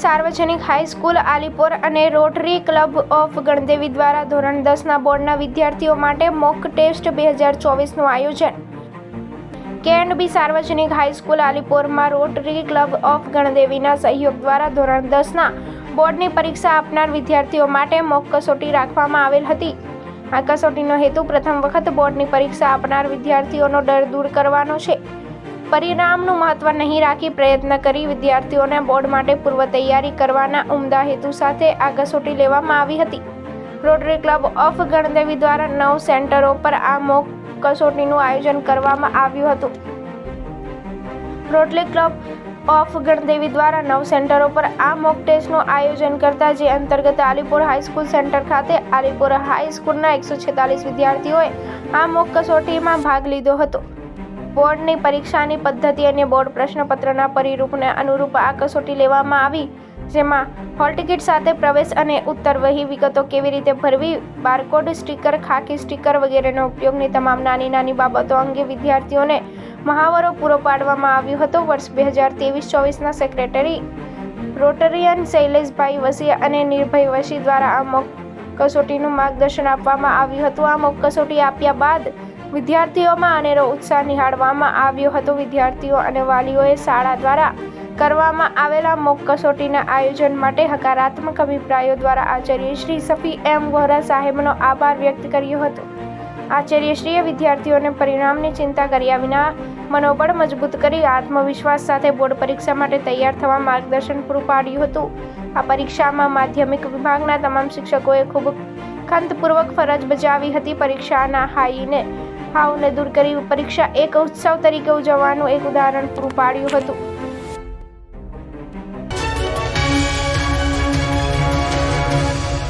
સાર્વજનિક હાઈસ્કૂલ, આલીપોર અને rotary club of Gandevi દ્વારા ધોરણ દસના બોર્ડના વિદ્યાર્થીઓ માટે મોક ટેસ્ટ બે હજાર ચોવીસનું આયોજન. કે એન્ડ બી સાર્વજનિક હાઈસ્કૂલ, આલીપોરમાં રોટરી ક્લબ ઓફ ગણદેવીના સહયોગ દ્વારા ધોરણ દસના બોર્ડની પરીક્ષા આપનાર વિદ્યાર્થીઓ માટે મોક કસોટી રાખવામાં આવેલ હતી. આ કસોટીનો હેતુ પ્રથમ વખત બોર્ડની પરીક્ષા આપનાર વિદ્યાર્થીઓનો ડર દૂર કરવાનો છે. પરિણામનું મહત્વ નહીં રાખી પ્રયત્ન કરી વિદ્યાર્થીઓને બોર્ડ માટે પૂર્વ તૈયારી કરવાના ઉમદા હેતુ સાથે આ કસોટી લેવામાં આવી હતી. રોટરી ક્લબ ઓફ ગણદેવી દ્વારા નવ સેન્ટરો પર આ મોક કસોટીનું આયોજન કરવામાં આવ્યું હતું. રોટરી ક્લબ ઓફ ગણદેવી દ્વારા નવ સેન્ટરો પર આ મોક ટેસ્ટનું આયોજન કરતા જે અંતર્ગત આલીપુર હાઈસ્કૂલ સેન્ટર ખાતે આલીપુર હાઈસ્કૂલના એકસો છેતાલીસ વિદ્યાર્થીઓએ આ મોક કસોટીમાં ભાગ લીધો હતો. બોર્ડની પરીક્ષાની પદ્ધતિ અને બોર્ડ પ્રશ્નપત્રના પરિરૂપને અનુરૂપ આ કસોટી લેવામાં આવી, જેમાં હોલ ટિકિટ સાથે પ્રવેશ અને ઉત્તર વહી વિગતો કેવી રીતે ભરવી, બારકોડ સ્ટીકર, ખાકી સ્ટીકર વગેરેનો ઉપયોગની તમામ નાની નાની બાબતો અંગે વિદ્યાર્થીઓને મહાવરો પૂરો પાડવામાં આવ્યો હતો. વર્ષ બે હજાર ત્રેવીસ ચોવીસના સેક્રેટરી રોટરિયન શૈલેષભાઈ વસી અને નિર્ભય વસી દ્વારા આ મોક કસોટીનું માર્ગદર્શન આપવામાં આવ્યું હતું. આ મોક કસોટી આપ્યા બાદ વિદ્યાર્થીઓમાં અનેરો ઉત્સાહ નિહાળવામાં આવ્યો હતો. વિદ્યાર્થીઓ અને વાલીઓએ શાળા દ્વારા કરવામાં આવેલા મોક કસોટીના આયોજન માટે હકારાત્મક અભિપ્રાયો દ્વારા આચાર્ય શ્રી સફી એમ વોહરા સાહેબનો આભાર વ્યક્ત કર્યો હતો. આચાર્યશ્રીએ વિદ્યાર્થીઓને પરિણામની ચિંતા કર્યા વિના મનોબળ મજબૂત કરી આત્મવિશ્વાસ સાથે બોર્ડ પરીક્ષા માટે તૈયાર થવા માર્ગદર્શન પૂરું પાડ્યું હતું. આ પરીક્ષામાં માધ્યમિક વિભાગના તમામ શિક્ષકોએ ખૂબ ખંતપૂર્વક ફરજ બજાવી હતી. પરીક્ષાના હાઈને હાવને દૂર કરી પરીક્ષા એક ઉત્સવ તરીકે ઉજવવાનું એક ઉદાહરણ પૂરું પાડ્યું હતું.